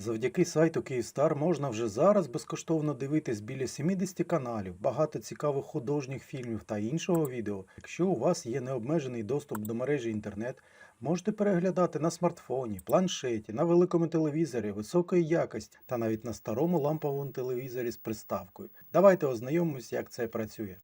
Завдяки сайту Київстар можна вже зараз безкоштовно дивитись біля 70 каналів, багато цікавих художніх фільмів та іншого відео. Якщо у вас є необмежений доступ до мережі інтернет, можете переглядати на смартфоні, планшеті, на великому телевізорі високої якості та навіть на старому ламповому телевізорі з приставкою. Давайте ознайомимось, як це працює.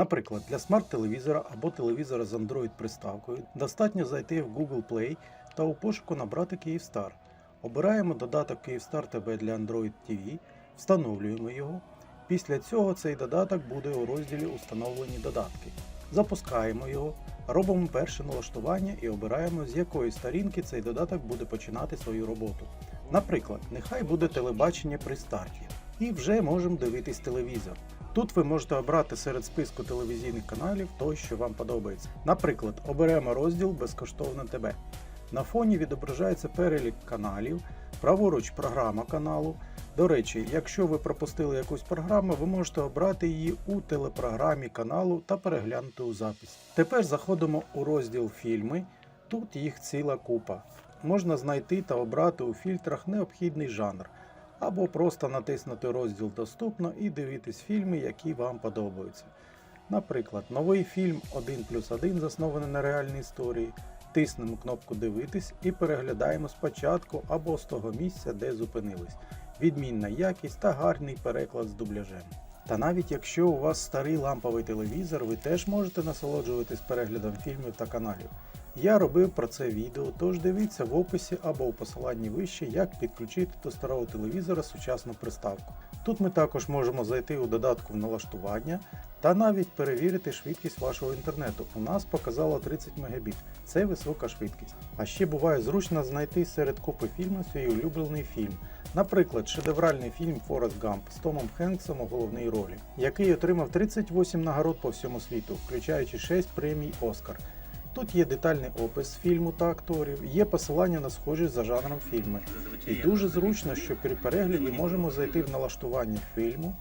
Наприклад, для смарт-телевізора або телевізора з Android-приставкою достатньо зайти в Google Play та у пошуку набрати Київстар. Обираємо додаток Київстар ТБ для Android TV, встановлюємо його. Після цього цей додаток буде у розділі Установлені додатки. Запускаємо його, робимо перше налаштування і обираємо, з якої сторінки цей додаток буде починати свою роботу. Наприклад, нехай буде телебачення при старті. І вже можемо дивитись телевізор. Тут ви можете обрати серед списку телевізійних каналів той, що вам подобається. Наприклад, оберемо розділ Безкоштовне ТБ. На фоні відображається перелік каналів, праворуч програма каналу. До речі, якщо ви пропустили якусь програму, ви можете обрати її у телепрограмі каналу та переглянути у запис. Тепер заходимо у розділ Фільми. Тут їх ціла купа. Можна знайти та обрати у фільтрах необхідний жанр або просто натиснути розділ Доступно і дивитись фільми, які вам подобаються. Наприклад, новий фільм 1 плюс 1 заснований на реальній історії. Тиснемо кнопку Дивитись і переглядаємо спочатку або з того місця, де зупинились. Відмінна якість та гарний переклад з дубляжем. Та навіть якщо у вас старий ламповий телевізор, ви теж можете насолоджуватись переглядом фільмів та каналів. Я робив про це відео, тож дивіться в описі або у посиланні вище, як підключити до старого телевізора сучасну приставку. Тут ми також можемо зайти у додатку в налаштування та навіть перевірити швидкість вашого інтернету. У нас показало 30 Мбіт. Це висока швидкість. А ще буває зручно знайти серед купи фільмів свій улюблений фільм. Наприклад, шедевральний фільм Форест Гамп з Томом Хенксом у головній ролі, який отримав 38 нагород по всьому світу, включаючи 6 премій Оскар. Тут є детальний опис фільму та акторів, є посилання на схожі за жанром фільми. І дуже зручно, що при перегляді можемо зайти в налаштування фільму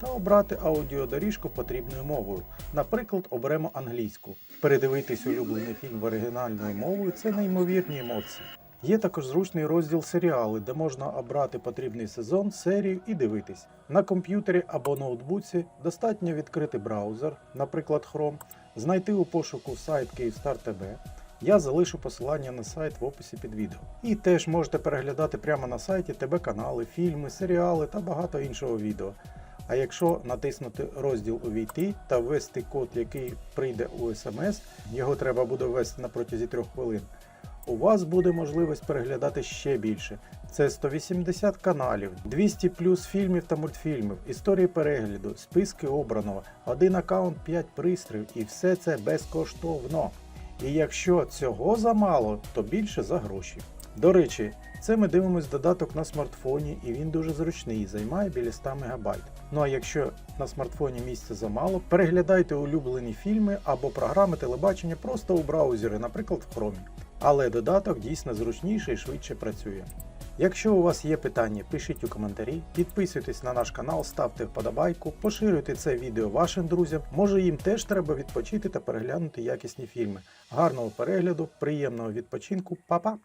та обрати аудіодоріжку потрібною мовою. Наприклад, оберемо англійську. Передивитись улюблений фільм в оригінальною мовою це неймовірні емоції. Є також зручний розділ серіали, де можна обрати потрібний сезон, серію і дивитись. На комп'ютері або ноутбуці достатньо відкрити браузер, наприклад Chrome, знайти у пошуку сайт Київстар.ТБ. Я залишу посилання на сайт в описі під відео. І теж можете переглядати прямо на сайті ТБ канали, фільми, серіали та багато іншого відео. А якщо натиснути розділ Увійти та ввести код, який прийде у смс, його треба буде ввести на протязі 3 хвилин. У вас буде можливість переглядати ще більше. Це 180 каналів, 200 плюс фільмів та мультфільмів, історії перегляду, списки обраного, один аккаунт, 5 пристроїв і все це безкоштовно. І якщо цього замало, то більше за гроші. До речі, це ми дивимось додаток на смартфоні, і він дуже зручний, займає біля 100 МБ. Ну а якщо на смартфоні місця замало, переглядайте улюблені фільми або програми телебачення просто у браузері, наприклад в Chrome. Але додаток дійсно зручніший і швидше працює. Якщо у вас є питання, пишіть у коментарі, підписуйтесь на наш канал, ставте вподобайку, поширюйте це відео вашим друзям. Може їм теж треба відпочити та переглянути якісні фільми. Гарного перегляду, приємного відпочинку, Па-па!